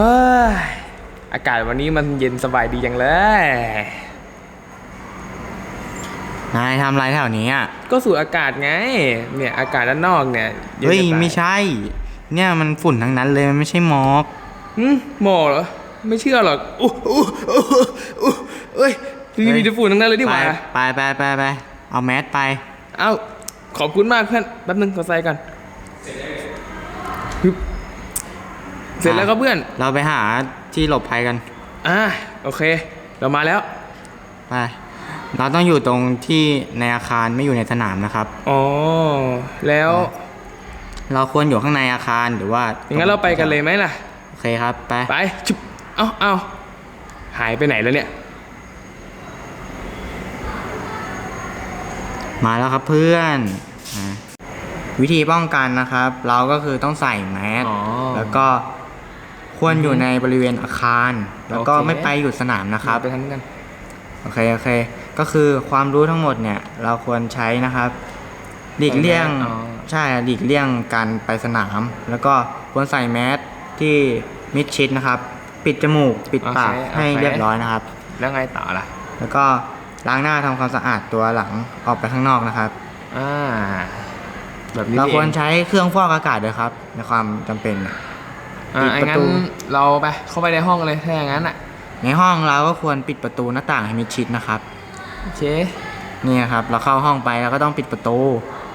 ฮ้ยอากาศวันนี้มันเย็นสบายดีจังเลย นายทำอะไรแถวนี้อะ ก็สูดอากาศไง เนี่ยอากาศด้านนอกเนี่ยนเฮ้ย จะตาไม่ใช่ เนี่ยมันฝุ่นทั้งนั้นเลยมันไม่ใช่หมอกหืมหมอเหรอ ไม่เชื่อหรอกอู้อู้อู้อู้เอ้ยมีมีแต่ฝุ่นทั้งนั้นเลยดิหไปว่า ไปไปไปไปเอาแมสไป เอ้า ขอบคุณมากเพื่อน แป๊บนึงขอใส่กันฮึบ เสร็จแล้วครับเพื่อน เราไปหาที่หลบภัยกัน อ่าโอเค เรามาแล้ว ไป เราต้องอยู่ตรงที่ในอาคารไม่อยู่ในสนามนะครับ อ๋อ แล้ว เราควรอยู่ข้างในอาคารหรือว่าอย่างนั้นเราไปกันเลยไหมล่ะ โอเคครับ ไป ไปชุบเอ้าเอ้าหายไปไหนแล้วเนี่ย มาแล้วครับเพื่อนอะวิธีป้องกันนะครับ เราก็คือต้องใส่แมสอ๋อแล้วก็ ควรอยู่ในบริเวณอาคาร แล้วก็โอเค ไม่ไปอยู่สนามนะครับ ไปทางนี้กันโอเคโอเค ก็คือความรู้ทั้งหมดเนี่ย เราควรใช้นะครับ หลีกเลี่ยง อ๋อใช่หลีกเลี่ยงการไปสนาม แล้วก็ควรใส่แมสที่มิดชิดนะครับ ปิดจมูก ปิดปากโอเคให้โอเคเรียบร้อยนะครับ แล้วไงต่อล่ะ แล้วก็ล้างหน้าทำความสะอาดตัวหลังออกไปข้างนอกนะครับ อ่า แบบนี้เรานี่ควรเองใช้เครื่องฟอกอากาศด้วยครับ ในความจำเป็นเนี่ย อ่าปิดไอ้ประงั้ตูนเราไปเข้าไปในห้องเลยถ้าอย่างนั้นอะในห้องเราก็ควรปิดประตูหน้าต่างให้มิดชิดนะครับ โอเคนี่ครับ เราเข้าห้องไปเราก็ต้องปิดประตูอ